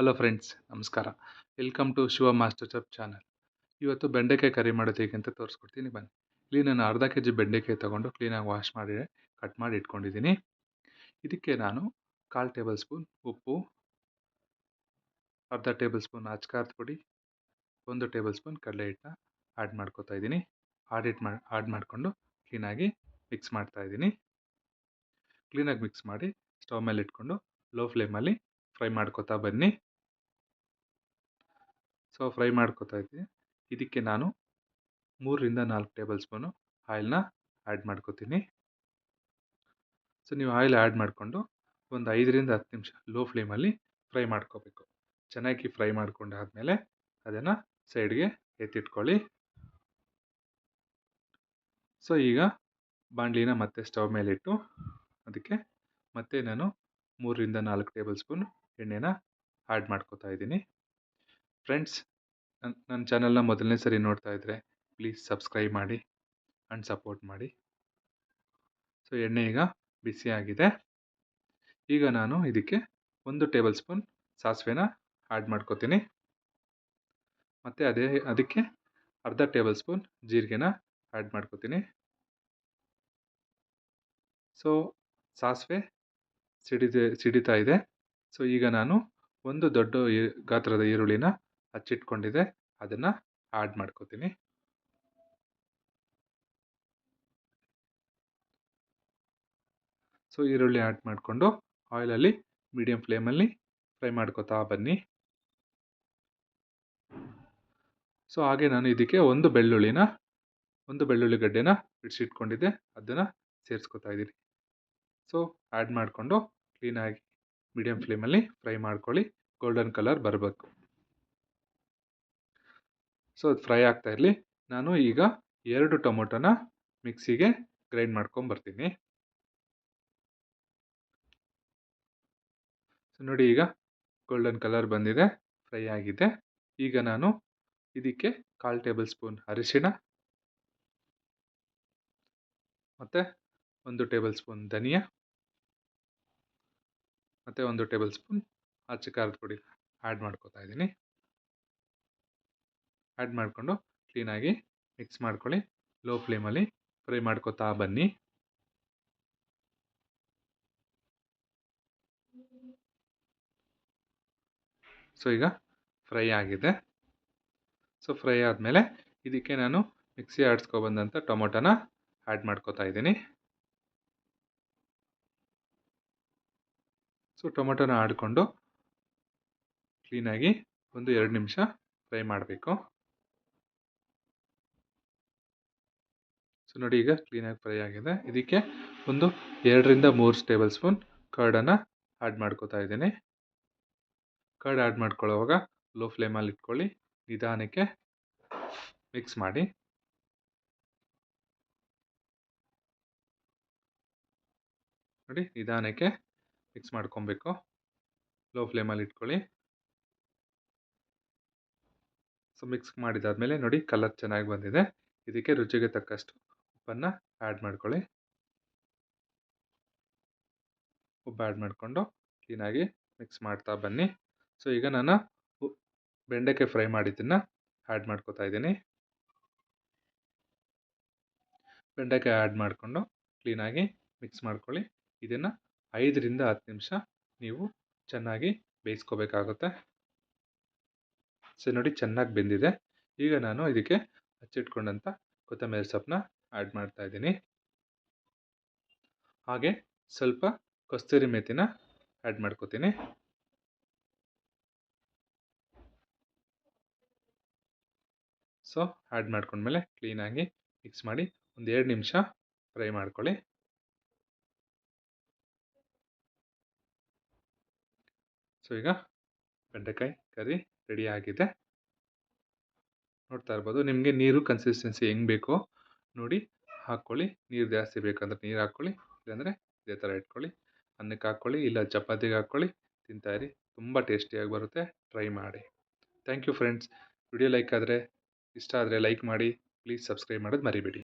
Hello friends ನಮಸ್ಕಾರ. Welcome to Shiva master chop channel ಇವತ್ತು ಬೆಂಡೆಕಾಯಿ ಕರಿ ಮಾಡೋದು ಹೇಗೆ ಅಂತ ತೋರಿಸ್ಕೊಡ್ತೀನಿ, ಬನ್ನಿ. ಇಲ್ಲಿ ನಾನು ಅರ್ಧ ಕೆ ಜಿ ಬೆಂಡೆಕಾಯಿ ತೊಗೊಂಡು ಕ್ಲೀನಾಗಿ ವಾಶ್ ಮಾಡಿ ಕಟ್ ಮಾಡಿ ಇಟ್ಕೊಂಡಿದ್ದೀನಿ. ಇದಕ್ಕೆ ನಾನು ಕಾಲು ಟೇಬಲ್ ಸ್ಪೂನ್ ಉಪ್ಪು, ಅರ್ಧ ಟೇಬಲ್ ಸ್ಪೂನ್ ಅಚ್ಕಾರದ ಪುಡಿ, ಒಂದು ಟೇಬಲ್ ಸ್ಪೂನ್ ಕಡಲೆ ಹಿಟ್ಟನ್ನ ಆ್ಯಡ್ ಮಾಡ್ಕೋತಾ ಇದ್ದೀನಿ. ಆಡ್ ಇಟ್ ಮಾಡಿ ಆ್ಯಡ್ ಮಾಡಿಕೊಂಡು ಕ್ಲೀನಾಗಿ ಮಿಕ್ಸ್ ಮಾಡ್ತಾ ಇದ್ದೀನಿ. ಕ್ಲೀನಾಗಿ ಮಿಕ್ಸ್ ಮಾಡಿ ಸ್ಟವ್ ಮೇಲೆ ಇಟ್ಕೊಂಡು ಲೋ ಫ್ಲೇಮಲ್ಲಿ ಫ್ರೈ ಮಾಡ್ಕೋತಾ ಬನ್ನಿ. ಸೊ ಫ್ರೈ ಮಾಡ್ಕೋತಾ ಇದ್ದೀನಿ ಇದಕ್ಕೆ ನಾನು ಮೂರರಿಂದ ನಾಲ್ಕು ಟೇಬಲ್ ಸ್ಪೂನು ಆಯಿಲ್ನ ಆ್ಯಡ್ ಮಾಡ್ಕೋತೀನಿ. ಸೊ ನೀವು ಆಯಿಲ್ ಆ್ಯಡ್ ಮಾಡಿಕೊಂಡು ಒಂದು ಐದರಿಂದ ಹತ್ತು ನಿಮಿಷ ಲೋ ಫ್ಲೇಮಲ್ಲಿ ಫ್ರೈ ಮಾಡ್ಕೋಬೇಕು. ಚೆನ್ನಾಗಿ ಫ್ರೈ ಮಾಡ್ಕೊಂಡಾದಮೇಲೆ ಅದನ್ನು ಸೈಡ್ಗೆ ಎತ್ತಿಟ್ಕೊಳ್ಳಿ. ಸೊ ಈಗ ಬಾಣಲಿನ ಮತ್ತೆ ಸ್ಟವ್ ಮೇಲಿಟ್ಟು ಅದಕ್ಕೆ ಮತ್ತೆ ನಾನು ಮೂರರಿಂದ ನಾಲ್ಕು ಟೇಬಲ್ ಸ್ಪೂನ್ ಎಣ್ಣೆನ ಆ್ಯಡ್ ಮಾಡ್ಕೋತಾ ಇದ್ದೀನಿ. ಫ್ರೆಂಡ್ಸ್ ನನ್ನ ನನ್ನ ಚಾನಲ್ನ ಮೊದಲನೇ ಸರಿ ನೋಡ್ತಾ ಇದ್ದರೆ ಪ್ಲೀಸ್ ಸಬ್ಸ್ಕ್ರೈಬ್ ಮಾಡಿ ಆ್ಯಂಡ್ ಸಪೋರ್ಟ್ ಮಾಡಿ. ಸೊ ಎಣ್ಣೆ ಈಗ ಬಿಸಿಯಾಗಿದೆ ಈಗ ನಾನು ಇದಕ್ಕೆ ಒಂದು ಟೇಬಲ್ ಸ್ಪೂನ್ ಸಾಸಿವೆನ ಆ್ಯಡ್ ಮಾಡ್ಕೋತೀನಿ. ಮತ್ತು ಅದೇ, ಅದಕ್ಕೆ ಅರ್ಧ ಟೇಬಲ್ ಸ್ಪೂನ್ ಜೀರಿಗೆನ ಆ್ಯಡ್ ಮಾಡ್ಕೋತೀನಿ. ಸೊ ಸಾಸಿವೆ ಸಿಡಿದೆ, ಸಿಡಿತಾ ಇದೆ. ಸೊ ಈಗ ನಾನು ಒಂದು ದೊಡ್ಡ ಗಾತ್ರದ ಈರುಳ್ಳಿನ ಹಚ್ಚಿಟ್ಕೊಂಡಿದ್ದೆ ಅದನ್ನು ಆ್ಯಡ್ ಮಾಡ್ಕೋತೀನಿ. ಸೊ, ಈರುಳ್ಳಿ ಆ್ಯಡ್ ಮಾಡಿಕೊಂಡು ಆಯಿಲಲ್ಲಿ ಮೀಡಿಯಮ್ ಫ್ಲೇಮಲ್ಲಿ ಫ್ರೈ ಮಾಡ್ಕೋತಾ ಬನ್ನಿ. ಸೊ, ಹಾಗೆ ನಾನು ಇದಕ್ಕೆ ಒಂದು ಬೆಳ್ಳುಳ್ಳಿನ, ಒಂದು ಬೆಳ್ಳುಳ್ಳಿ ಗಡ್ಡೆನ ಬಿಡಿಸಿಟ್ಕೊಂಡಿದ್ದೆ, ಅದನ್ನು ಸೇರಿಸ್ಕೊತಾ ಇದ್ದೀನಿ. ಸೊ ಆ್ಯಡ್ ಮಾಡಿಕೊಂಡು ಕ್ಲೀನಾಗಿ ಮೀಡಿಯಮ್ ಫ್ಲೇಮಲ್ಲಿ ಫ್ರೈ ಮಾಡ್ಕೊಳ್ಳಿ ಗೋಲ್ಡನ್ ಕಲರ್ ಬರಬೇಕು. ಸೊ, ಅದು ಫ್ರೈ ಆಗ್ತಾ ಇರಲಿ. ನಾನು ಈಗ ಎರಡು ಟೊಮೊಟೊನ ಮಿಕ್ಸಿಗೆ ಗ್ರೈಂಡ್ ಮಾಡ್ಕೊಂಬರ್ತೀನಿ ಸೊ, ನೋಡಿ ಈಗ ಗೋಲ್ಡನ್ ಕಲರ್ ಬಂದಿದೆ, ಫ್ರೈ ಆಗಿದೆ. ಈಗ ನಾನು ಇದಕ್ಕೆ ಕಾಲು ಟೇಬಲ್ ಸ್ಪೂನ್ ಅರಿಶಿಣ ಮತ್ತು ಒಂದು ಟೇಬಲ್ ಸ್ಪೂನ್ ಧನಿಯಾ ಮತ್ತು ಒಂದು ಟೇಬಲ್ ಸ್ಪೂನ್ ಅಚ್ಚ ಖಾರದ ಪುಡಿ ಆ್ಯಡ್ ಮಾಡ್ಕೋತಾ ಇದ್ದೀನಿ. ಆ್ಯಡ್ ಮಾಡಿಕೊಂಡು ಕ್ಲೀನಾಗಿ ಮಿಕ್ಸ್ ಮಾಡ್ಕೊಳ್ಳಿ. ಲೋ ಫ್ಲೇಮಲ್ಲಿ ಫ್ರೈ ಮಾಡ್ಕೋತಾ ಬನ್ನಿ. ಸೊ ಈಗ ಫ್ರೈ ಆಗಿದೆ. ಸೊ ಫ್ರೈ ಆದಮೇಲೆ ಇದಕ್ಕೆ ನಾನು ಮಿಕ್ಸಿ ಆಡಿಸ್ಕೊಬಂದಂಥ ಟೊಮೊಟೊನ ಆ್ಯಡ್ ಮಾಡ್ಕೋತಾ ಇದ್ದೀನಿ. ಸೊ ಟೊಮೊಟೊನ ಆಡಿಕೊಂಡು ಕ್ಲೀನಾಗಿ ಒಂದು ಎರಡು ನಿಮಿಷ ಫ್ರೈ ಮಾಡಬೇಕು. ಸೊ ನೋಡಿ ಈಗ ಕ್ಲೀನಾಗಿ ಫ್ರೈ ಆಗಿದೆ. ಇದಕ್ಕೆ ಒಂದು ಎರಡರಿಂದ ಮೂರು ಟೇಬಲ್ ಸ್ಪೂನ್ ಕರ್ಡನ್ನು ಆ್ಯಡ್ ಮಾಡ್ಕೋತಾ ಇದ್ದೀನಿ. ಕರ್ಡ್ ಆ್ಯಡ್ ಮಾಡ್ಕೊಳ್ಳೋವಾಗ ಲೋ ಫ್ಲೇಮಲ್ಲಿ ಇಟ್ಕೊಳ್ಳಿ. ನಿಧಾನಕ್ಕೆ ಮಿಕ್ಸ್ ಮಾಡಿ. ನೋಡಿ, ನಿಧಾನಕ್ಕೆ ಮಿಕ್ಸ್ ಮಾಡ್ಕೊಬೇಕು. ಲೋ ಫ್ಲೇಮಲ್ಲಿ ಇಟ್ಕೊಳ್ಳಿ. ಸೊ ಮಿಕ್ಸ್ ಮಾಡಿದಾದಮೇಲೆ ನೋಡಿ ಕಲರ್ ಚೆನ್ನಾಗಿ ಬಂದಿದೆ. ಇದಕ್ಕೆ ರುಚಿಗೆ ತಕ್ಕಷ್ಟು ಉಪ್ಪನ್ನು ಆ್ಯಡ್ ಮಾಡ್ಕೊಳ್ಳಿ. ಉಪ್ಪು ಆ್ಯಡ್ ಮಾಡಿಕೊಂಡು ಕ್ಲೀನಾಗಿ ಮಿಕ್ಸ್ ಮಾಡ್ತಾ ಬನ್ನಿ. ಸೊ ಈಗ ನಾನು ಬೆಂಡೆಕಾಯಿ ಫ್ರೈ ಮಾಡಿದ್ದನ್ನು ಆ್ಯಡ್ ಮಾಡ್ಕೋತಾ ಇದ್ದೀನಿ. ಬೆಂಡೆಕಾಯಿ ಆ್ಯಡ್ ಮಾಡಿಕೊಂಡು ಕ್ಲೀನಾಗಿ ಮಿಕ್ಸ್ ಮಾಡ್ಕೊಳ್ಳಿ. ಇದನ್ನು ಐದರಿಂದ ಹತ್ತು ನಿಮಿಷ ನೀವು ಚೆನ್ನಾಗಿ ಬೇಯಿಸ್ಕೋಬೇಕಾಗುತ್ತೆ. ಸೊ ನೋಡಿ ಚೆನ್ನಾಗಿ ಬೆಂದಿದೆ. ಈಗ ನಾನು ಇದಕ್ಕೆ ಹಚ್ಚಿಟ್ಕೊಂಡಂಥ ಕೊತ್ತಂಬರಿ ಸೊಪ್ಪನ್ನ ಆ್ಯಡ್ ಮಾಡ್ತಾ ಇದ್ದೀನಿ. ಹಾಗೆ ಸ್ವಲ್ಪ ಕಸ್ತೂರಿ ಮೆಥಿನ ಆ್ಯಡ್ ಮಾಡ್ಕೋತೀನಿ. ಸೊ ಆ್ಯಡ್ ಮಾಡ್ಕೊಂಡ್ಮೇಲೆ ಕ್ಲೀನಾಗಿ ಮಿಕ್ಸ್ ಮಾಡಿ ಒಂದು ಎರಡು ನಿಮಿಷ ಫ್ರೈ ಮಾಡ್ಕೊಳ್ಳಿ. ಸೊ ಈಗ ಬೆಂಡೆಕಾಯಿ ಕರಿ ರೆಡಿ ಆಗಿದೆ. ನೋಡ್ತಾ ಇರ್ಬೋದು, ನಿಮಗೆ ನೀರು ಕನ್ಸಿಸ್ಟೆನ್ಸಿ ಹೆಂಗೆ ಬೇಕೋ ನೋಡಿ, ಹಾಕ್ಕೊಳ್ಳಿ. ನೀರು ಜಾಸ್ತಿ ಬೇಕಂದರೆ ನೀರು ಹಾಕ್ಕೊಳ್ಳಿ. ಇಲ್ಲಾಂದರೆ ಇದೇ ಥರ ಇಟ್ಕೊಳ್ಳಿ. ಅನ್ನಕ್ಕೆ ಹಾಕ್ಕೊಳ್ಳಿ, ಇಲ್ಲ ಚಪಾತಿಗೆ ಹಾಕ್ಕೊಳ್ಳಿ. ತಿಂತಾಯಿರಿ ತುಂಬ ಟೇಸ್ಟಿಯಾಗಿ ಬರುತ್ತೆ. ಟ್ರೈ ಮಾಡಿ. Thank you friends. Video like ಆದರೆ, ಇಷ್ಟ ಆದರೆ ಲೈಕ್ ಮಾಡಿ. ಪ್ಲೀಸ್ ಸಬ್ಸ್ಕ್ರೈಬ್ ಮಾಡೋದು ಮರಿಬೇಡಿ.